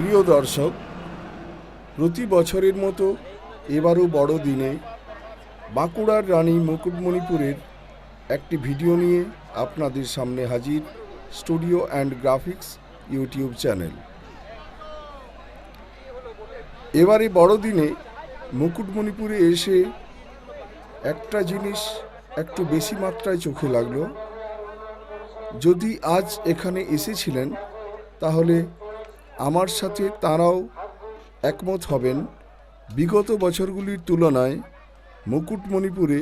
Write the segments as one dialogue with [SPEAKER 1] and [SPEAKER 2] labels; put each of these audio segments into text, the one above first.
[SPEAKER 1] প্রিয় দর্শক, প্রতি বছরের মতো এবারও বড় দিনে বাঁকুড়ার রানী মুকুটমণিপুরের একটি ভিডিও নিয়ে আপনাদের সামনে হাজির studio and graphics YouTube channel. এবারে বড়দিনে মুকুটমণিপুরে এসে একটা জিনিস একটু বেশি মাত্রায় চোখে লাগল। যদি আজ এখানে এসেছিলেন, তাহলে আমার সাথে তারাও একমত হবেন। বিগত বছরগুলির তুলনায় মুকুটমণিপুরে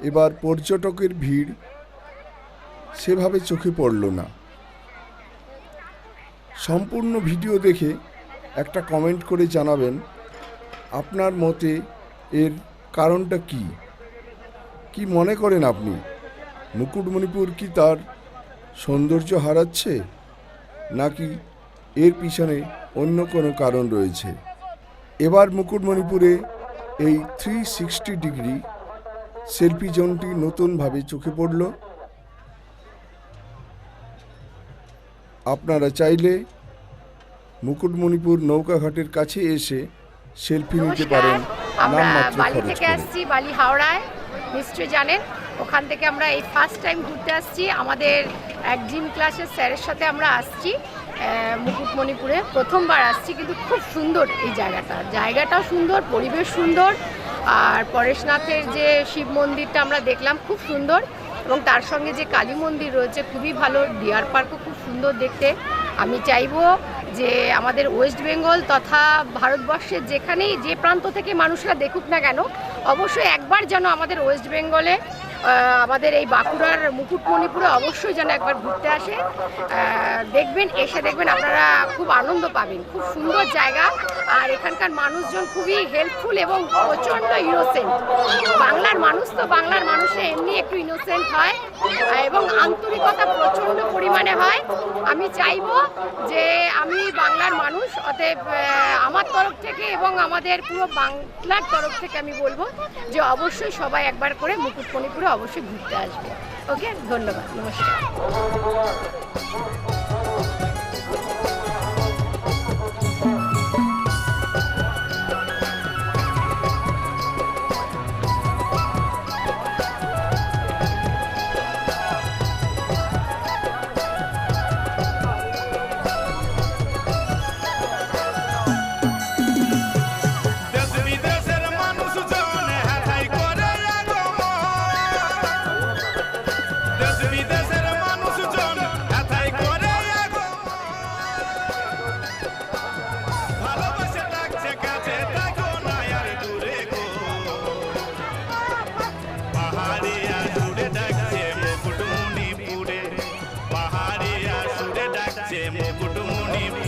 [SPEAKER 1] এবার পর্যটকের ভিড় সেভাবে চোখে পড়ল না। সম্পূর্ণ ভিডিও দেখে একটা কমেন্ট করে জানাবেন, আপনার মতে এর কারণটা কি? কি মনে করেন আপনি? মুকুটমণিপুর কি তার সৌন্দর্য হারাচ্ছে? নাকি এর পিছনে অন্য কোনো কারণ রয়েছে। এবার মুকুটমণিপুরে এই থ্রি সিক্সটি ডিগ্রি সেলফি জোনটি নতুনভাবে চোখে পড়ল। আপনারা চাইলে মুকুটমণিপুর নৌকাঘাটের কাছে এসে সেলফি নিতে পারেন।
[SPEAKER 2] আমরা বালি থেকে আসছি বালি হাওড়ায়। নিশ্চয়ই জানেন ওখান থেকে আমরা এই ফার্স্ট টাইম ঘুরতে আসছি। আমাদের এক জিম ক্লাসের স্যারের সাথে আমরা আসছি। মুকুটমণিপুরে প্রথমবার আসছি, কিন্তু খুব সুন্দর এই জায়গাটা। জায়গাটাও সুন্দর, পরিবেশ সুন্দর, আর পরেশনাথের যে শিব মন্দিরটা আমরা দেখলাম খুব সুন্দর, এবং তার সঙ্গে যে কালী মন্দির রয়েছে খুবই ভালো, ডিয়ার পার্কও খুব সুন্দর দেখতে। আমি চাইব যে আমাদের ওয়েস্ট বেঙ্গল তথা ভারতবর্ষের যেখানেই যে প্রান্ত থেকে মানুষরা দেখুক না কেন, অবশ্যই একবার যেন আমাদের ওয়েস্ট বেঙ্গলে আমাদের এই বাঁকুড়ার মুকুটমণিপুরে অবশ্যই যেন একবার ঘুরতে আসে। দেখবেন, এসে দেখবেন আপনারা খুব আনন্দ পাবেন। খুব সুন্দর জায়গা। আর এখানকার মানুষজন খুবই হেল্পফুল এবং প্রচণ্ড ইনোসেন্ট বাংলার মানুষ তো বাংলার মানুষে এমনি একটু ইনোসেন্ট হয়। এবং আন্তরিকতা প্রচণ্ড পরিমাণে হয়। আমি চাইব যে আমি বাংলার মানুষ, অতএব আমার তরফ থেকে এবং আমাদের পুরো বাংলার তরফ থেকে আমি বলব যে অবশ্যই সবাই একবার করে মুকুটমণিপুরে অবশ্যই ঘুরতে আসবে। ওকে? ধন্যবাদ। নমস্কার।
[SPEAKER 3] కుటుంబుని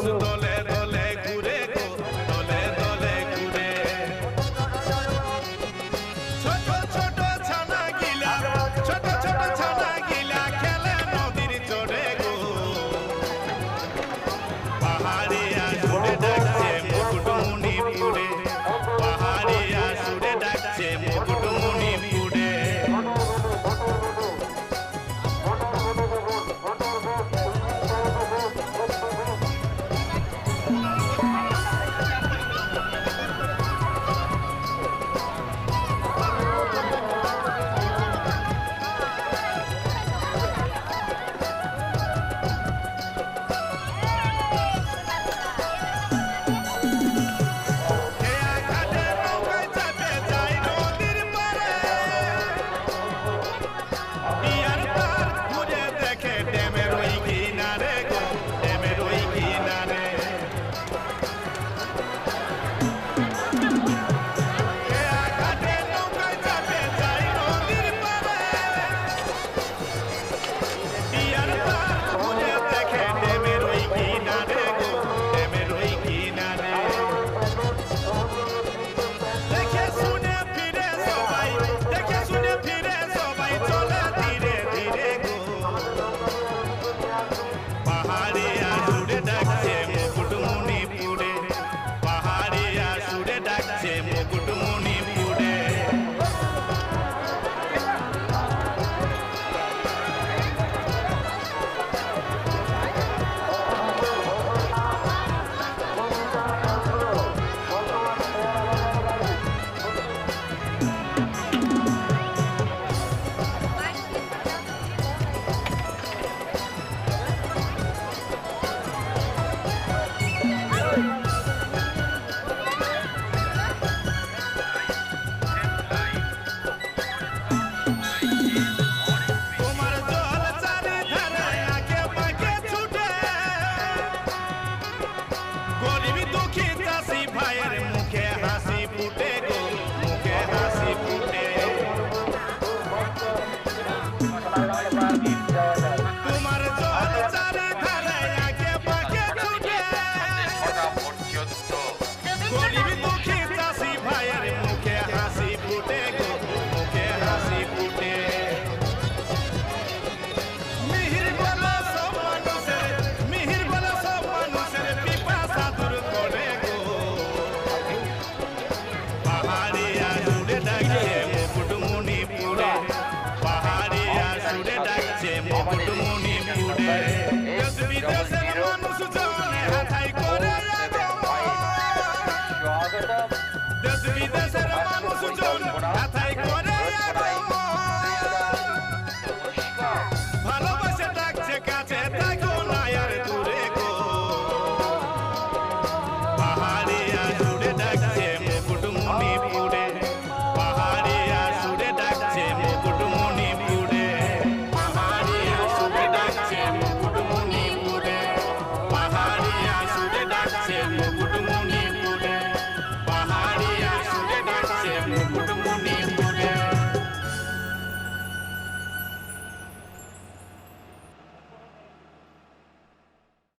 [SPEAKER 3] 들어왔어요.